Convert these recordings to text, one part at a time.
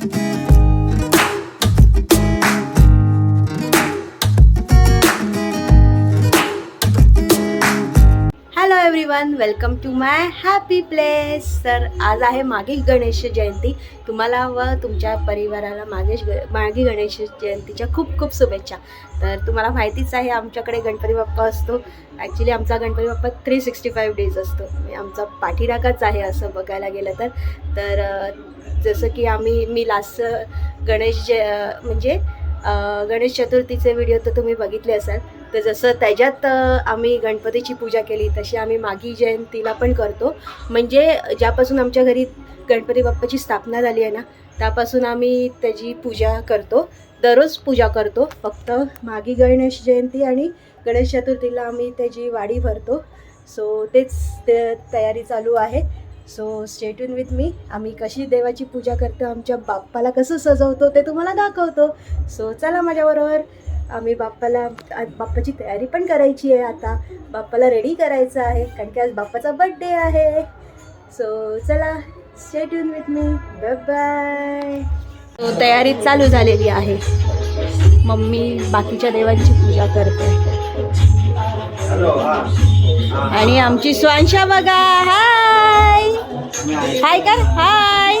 Thank you. Everyone welcome to my happy place तर आज आहे मागे गणेश जयंती. तुम्हाला व तुमच्या परिवाराला मागेश ग मागे गणेश जयंतीच्या खूप खूप शुभेच्छा. तर तुम्हाला माहितीच आहे आमच्याकडे गणपती बाप्पा असतो. ॲक्च्युली आमचा Ganpati Bappa three sixty five days असतो म्हणजे आमचा पाठीरागाच आहे असं बघायला गेलं तर. तर जसं की आम्ही मी लास्ट गणेश जय म्हणजे गणेश चतुर्थीचे व्हिडिओ तर तुम्ही बघितले असाल. तर जसं त्याच्यात आम्ही गणपतीची पूजा केली तशी आम्ही मागी जयंतीला पण करतो. म्हणजे ज्यापासून आमच्या घरी गणपती बाप्पाची स्थापना झाली आहे ना त्यापासून आम्ही त्याची पूजा करतो. दररोज पूजा करतो. फक्त मागी गणेश जयंती आणि गणेश चतुर्थीला आम्ही त्याची वाडी भरतो. सो तेच ते तयारी चालू आहे. सो स्टेटून विथ मी आम्ही कशी देवाची पूजा करतो आमच्या बाप्पाला कसं सजवतो ते तुम्हाला दाखवतो. सो चला माझ्याबरोबर. आम्ही बाप्पाला बाप्पाची तयारी पण करायची आहे आता. बाप्पाला रेडी करायचं आहे कारण की आज बाप्पाचा बड्डे आहे. सो चला stay tuned with me bye तयारी चालू झालेली आहे. मम्मी बाकीच्या देवांची पूजा करते. आणि आमची स्वांशा बघा. हाय हाय का हाय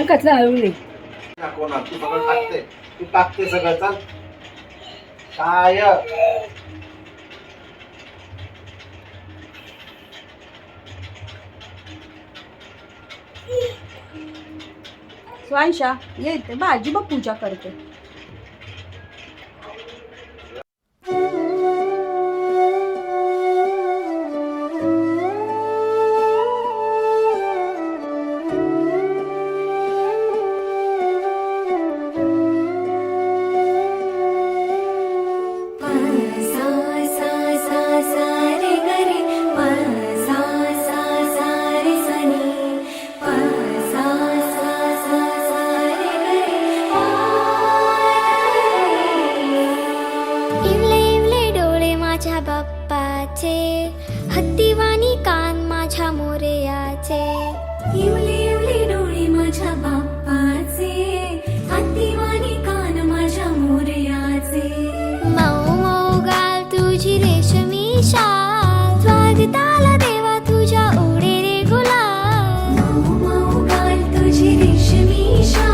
कसलं हळवले नको ना तू सगळं टाकते. तू टाकते सगळं चाल. काय स्वांशा ये इथे. बा आजी बघ पूजा करते. Misha.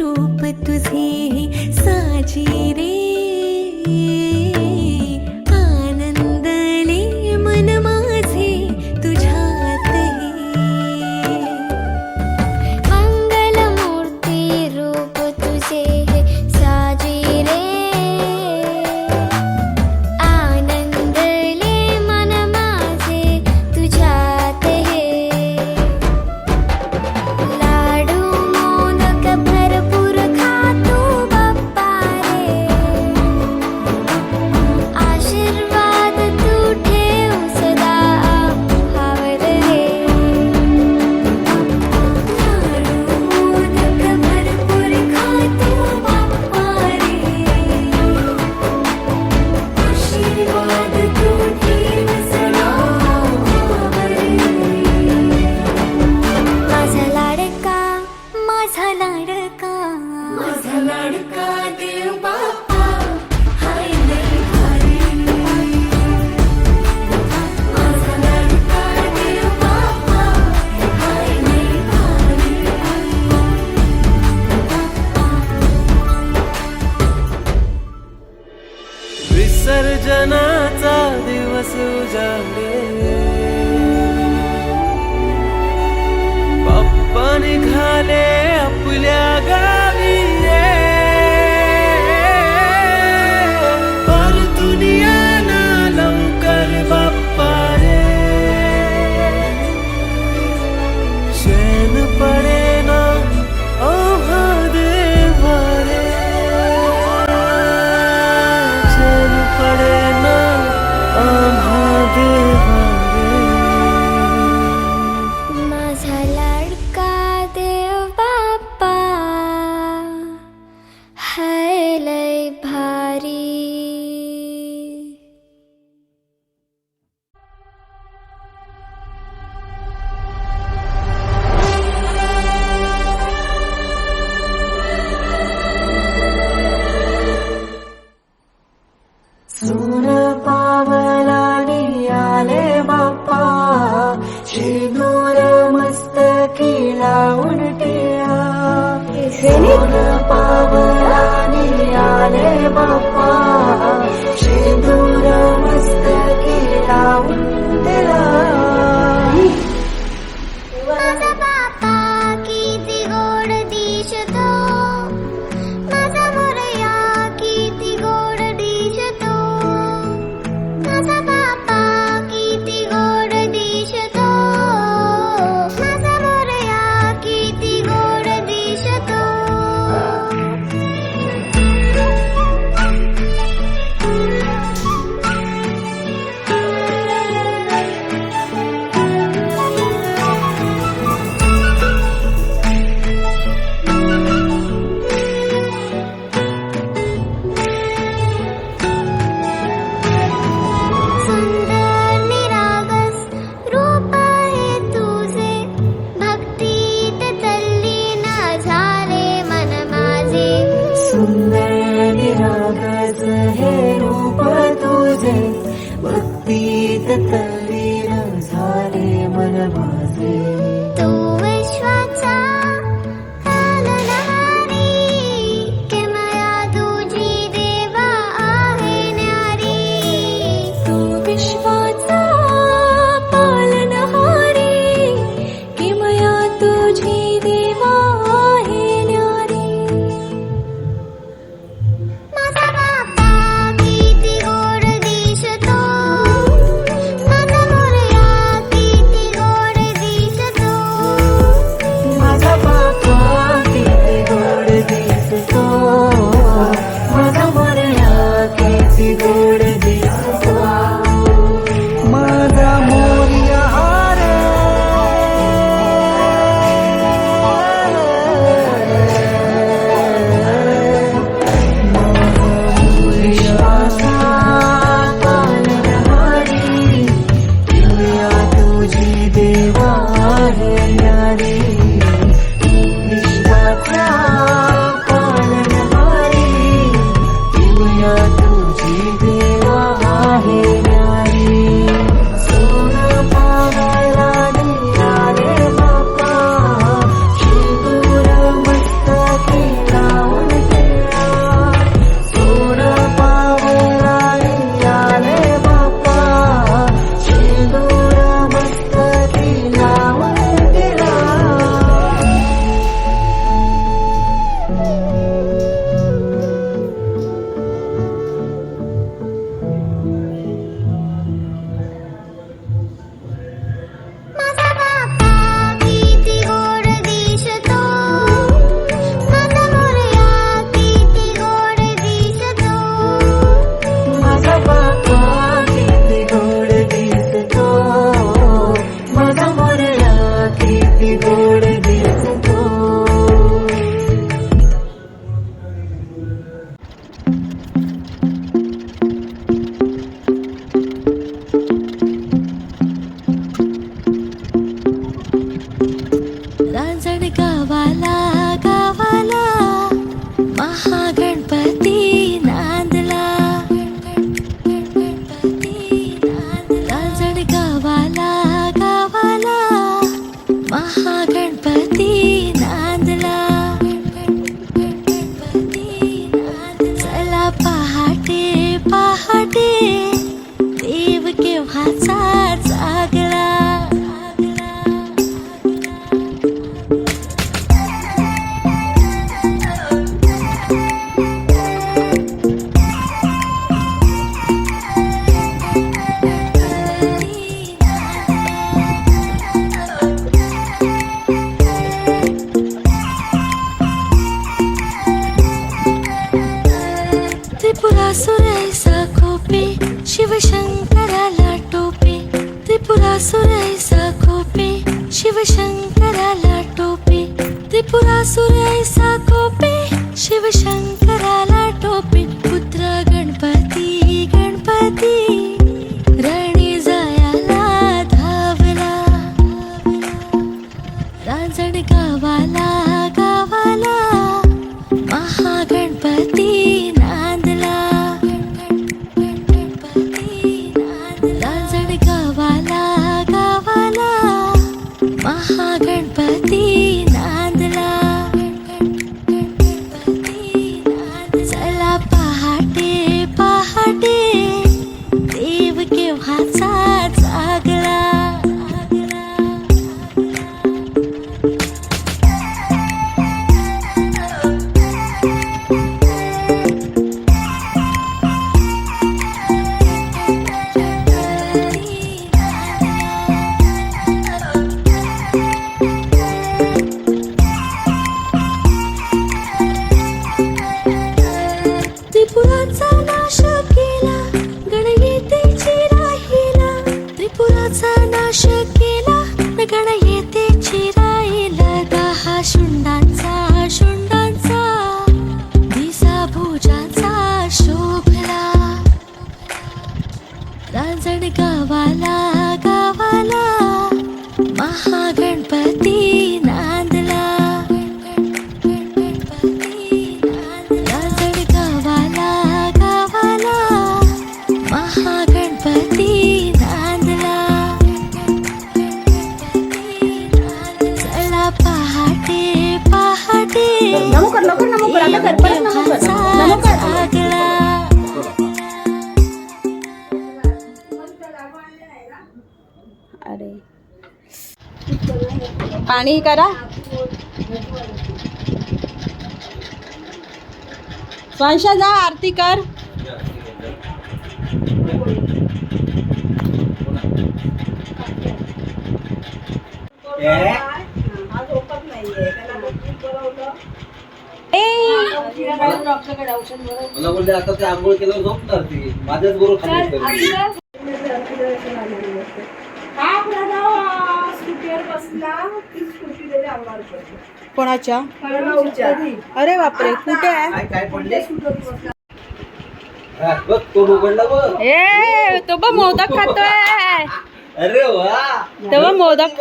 रूप तुझे साजी रे गीत तल्लीन झाले मन माझे. अरे पाणी करा. वंशा जा आरती कर. आज कर नाहीये त्याला स्वांशा जा आरती कर मला बोलले आता ते आंघोळ केल्यावर झोपणार ती. माझ्याच बरोबर खाली कोणाच्या? अरे बापरे कुठे आहे? हा, बघ तो उघडला बघ. ए तो बघ मोदक खातोय. अरे वा. तो बघ मोदक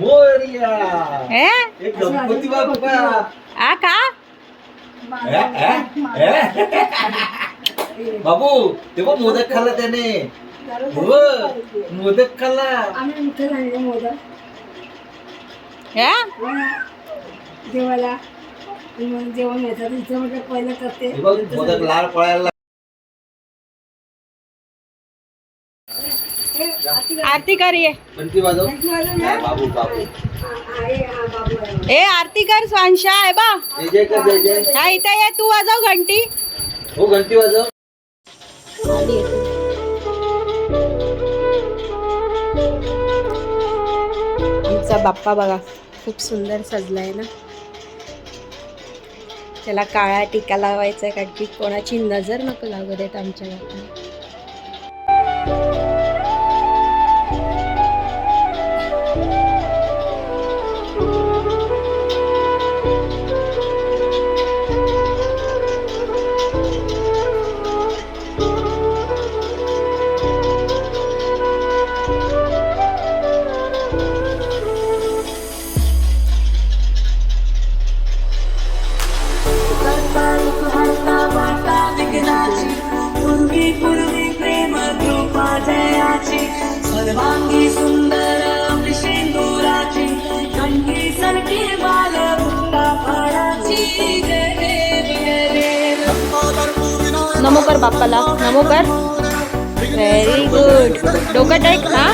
मोरया. ए? एक गणपती बाप्पा. आ का? ए, ए, ए. बाबू ते बघ मोदक खाल्ला त्याने हो मोदक खाल्ला हे? देवाला जेवण येतात इथे म्हणजे पहिलं करते हे बघ मोदक लाल पळायला आरती कर ये. बाबू बाबू. ए आरती कर स्वांशा आहे बा. जय जय कर जय जय. हा इथे ये तू वाजव घंटी. हो घंटी वाजव. आमचा बाप्पा बघा खूप सुंदर सजलाय ना. त्याला काळा टिका लावायचा कारण की कोणाची नजर नको लागू देत आमच्या बाप्पा पापाला नमो कर. व्हेरी गुड डोकं टेक हा?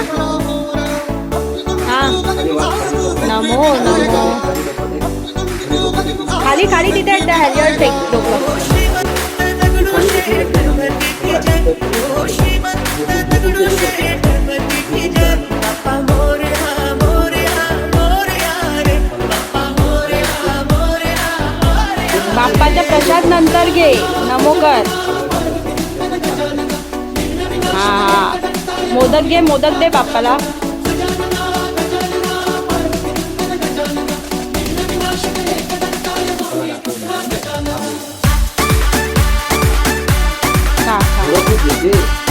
हा. नमो नमो. खाली खाली तिथे एकदा ह्याच्यावर टेक डोकं. बाप्पाचा प्रसाद नंतर घे. नमो कर. हां मोदक घे मोदक दे बाप्पाला.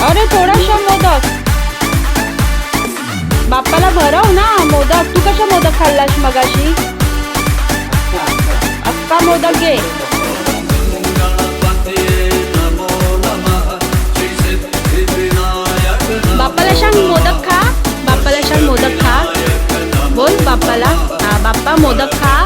अरे थोडाशा मोदक. बाप्पाला भरव ना मोदक. तू कशा मोदक खाल्लास मगाशी? अक्का मोदक घे. मोदक खा बाप्पाला छान मोदक खा. बोल बाप्पाला हा बाप्पा मोदक खा.